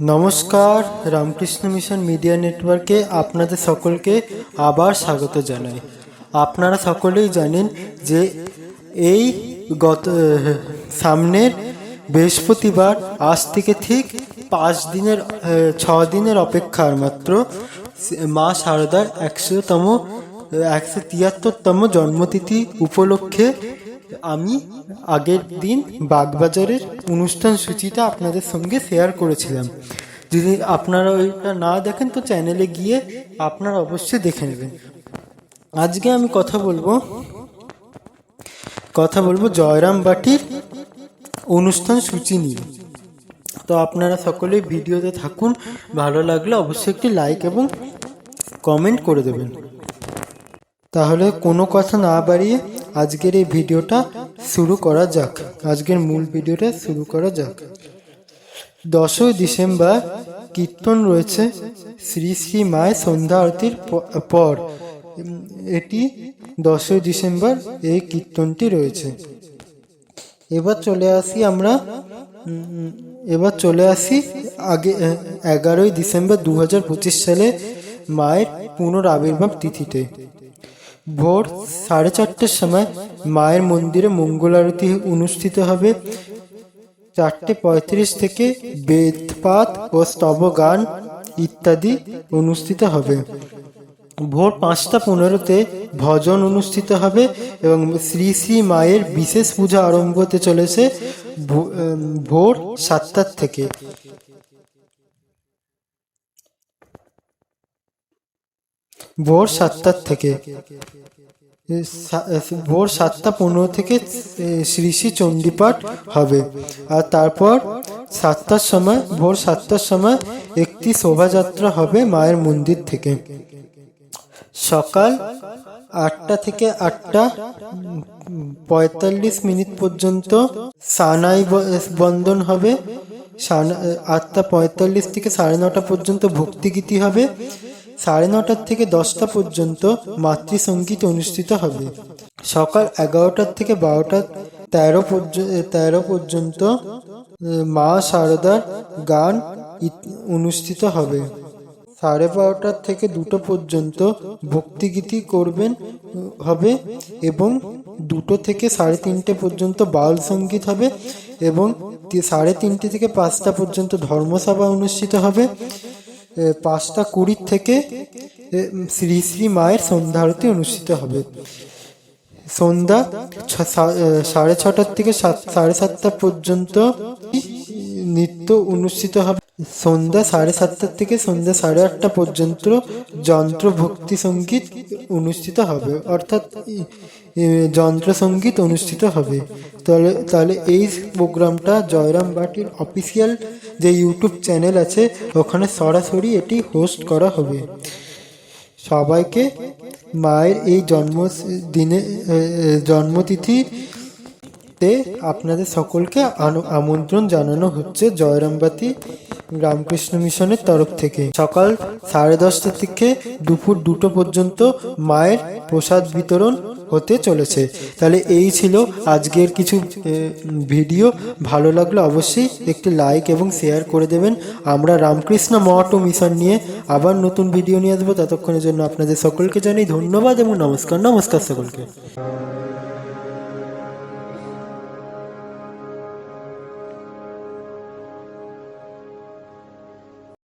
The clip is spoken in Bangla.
নমস্কার, রামকৃষ্ণ মিশন মিডিয়া নেটওয়ার্কে আপনাদের সকলকে আবার স্বাগত জানাই। আপনারা সকলেই জানেন যে এই গত সামনের বৃহস্পতিবার, আজ থেকে ঠিক পাঁচ দিনের ছ দিনের অপেক্ষার মাত্র মা শারদার একশোতম একশো তিয়াত্তরতম জন্মতিথি উপলক্ষে আমি আগের দিন বাগবাজারের অনুষ্ঠান সূচিটা আপনাদের সঙ্গে শেয়ার করেছিলাম। যদি আপনারা ওইটা না দেখেন, তো চ্যানেলে গিয়ে আপনারা অবশ্যই দেখে নেবেন। আজকে আমি কথা বলব কথা বলব জয়রাম বাটির অনুষ্ঠান সূচি নিয়ে। তো আপনারা সকলেই ভিডিওতে থাকুন, ভালো লাগলে অবশ্যই একটি লাইক এবং কমেন্ট করে দেবেন। তাহলে কোনো কথা না বাড়িয়ে আজকের এই ভিডিওটা শুরু করা যাক। আজকের মূল ভিডিওটা শুরু করা যাক। দশই ডিসেম্বর কীর্তন রয়েছে শ্রী শ্রী মায়ের সন্ধ্যা আরতির পর। এটি দশই ডিসেম্বর এই কীর্তনটি রয়েছে। এবার চলে আসি আমরা এবার চলে আসি আগে এগারোই ডিসেম্বর দু হাজার পঁচিশ সালে মায়ের পুনরাবির্ভাব তিথিতে। ভোর সাড়ে চারটের সময় মায়ের মন্দিরে মঙ্গল আরতি অনুষ্ঠিত হবে। চারটে পঁয়ত্রিশ থেকে বেদপাত ও স্তব গান ইত্যাদি অনুষ্ঠিত হবে। ভোর পাঁচটা পনেরোতে ভজন অনুষ্ঠিত হবে এবং শ্রী শ্রী মায়ের বিশেষ পূজা আরম্ভ হতে চলেছে ভোর সাতটার থেকে। ভোর সাতটার থেকে। ভোর সাতটা পনেরো থেকে শ্রী শ্রী চণ্ডীপাঠ হবে। আর তারপর সাতটার সময়, ভোর সাতটার সময় একটি শোভাযাত্রা হবে মায়ের মন্দির থেকে। সকাল আটটা থেকে আটটা, পঁয়তাল্লিশ মিনিট পর্যন্ত সানাই ব- বন্দন হবে। সানা- আটটা পঁয়তাল্লিশ থেকে সাড়ে নটা পর্যন্ত ভক্তিগীতি হবে। সাড়ে নটার থেকে দশটা পর্যন্ত মাতৃসঙ্গীত অনুষ্ঠিত হবে। সকাল এগারোটার থেকে বারোটা, তেরো তেরো পর্যন্ত মা শারদার গান অনুষ্ঠিত হবে। সাড়ে বারোটার থেকে দুটো পর্যন্ত ভক্তিগীতি করবেন হবে এবং দুটো থেকে সাড়ে তিনটে পর্যন্ত বাউল সংগীত হবে এবং সাড়ে তিনটে থেকে পাঁচটা পর্যন্ত ধর্মসভা অনুষ্ঠিত হবে। পাঁচটা কুড়ির থেকে শ্রী শ্রী মায়ের সন্ধ্যা আরতি অনুষ্ঠিত হবে। সন্ধ্যা সাড়ে ছটার থেকে সাত, সাড়ে সাতটা পর্যন্ত নৃত্য অনুষ্ঠিত হবে। সন্ধ্যা সাড়ে সাতটার থেকে সন্ধ্যা সাড়ে আটটা পর্যন্ত যন্ত্র ভক্তি সংগীত অনুষ্ঠিত হবে। অর্থাৎ যন্ত্র সংগীত অনুষ্ঠিত হবে। তাহলে তাহলে এই প্রোগ্রামটা জয়রাম বাটির অফিসিয়াল যে ইউটিউব চ্যানেল আছে, ওখানে সরাসরি এটি হোস্ট করা হবে। সবাইকে মায়ের এই জন্ম দিনে জন্মতিথিতে আপনাদের সকলকে আমন্ত্রণ জানানো হচ্ছে জয়রামবাতি রামকৃষ্ণ মিশনের তরফ থেকে। সকাল সাড়ে দশটা থেকে দুপুর দুটো পর্যন্ত মায়ের প্রসাদ বিতরণ হতে চলেছে। তাহলে এই ছিল আজকের কিছু ভিডিও। ভালো লাগলে অবশ্যই একটি লাইক এবং শেয়ার করে দেবেন। আমরা রামকৃষ্ণ ও মিশন নিয়ে আবার নতুন ভিডিও নিয়ে আসব। ততক্ষণের জন্য আপনাদের সকলকে জানাই ধন্যবাদ এবং নমস্কার নমস্কার সকলকে।